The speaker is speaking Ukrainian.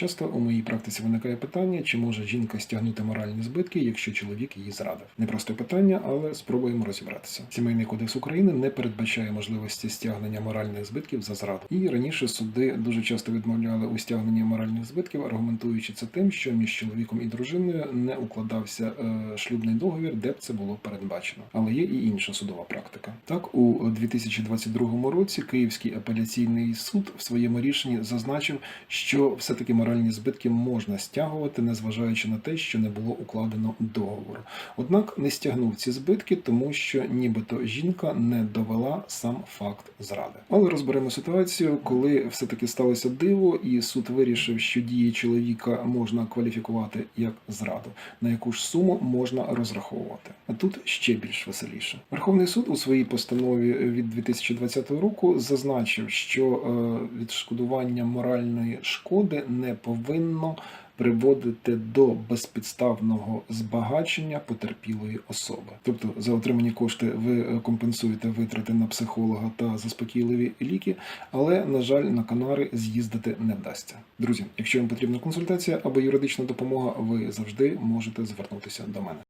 Часто у моїй практиці виникає питання, чи може жінка стягнути моральні збитки, якщо чоловік її зрадив. Непросте питання, але спробуємо розібратися. Сімейний кодекс України не передбачає можливості стягнення моральних збитків за зраду. І раніше суди дуже часто відмовляли у стягненні моральних збитків, аргументуючи це тим, що між чоловіком і дружиною не укладався е, шлюбний договір, де б це було передбачено. Але є і інша судова практика. Так, у 2022 році Київський апеляційний суд в своєму рішенні зазначив, що все-таки моральні збитки можна стягувати, незважаючи на те, що не було укладено договору. Однак не стягнув ці збитки, тому що нібито жінка не довела сам факт зради. Але розберемо ситуацію, коли все-таки сталося диво, і суд вирішив, що дії чоловіка можна кваліфікувати як зраду, на яку ж суму можна розраховувати. А тут ще більш веселіше. Верховний суд у своїй постанові від 2020 року зазначив, що е, відшкодування моральної шкоди не повинно приводити до безпідставного збагачення потерпілої особи. Тобто за отримані кошти ви е, компенсуєте витрати на психолога та заспокійливі ліки, але на жаль, на Канари з'їздити не вдасться. Друзі, якщо вам потрібна консультація або юридична допомога, ви завжди можете звернутися до мене.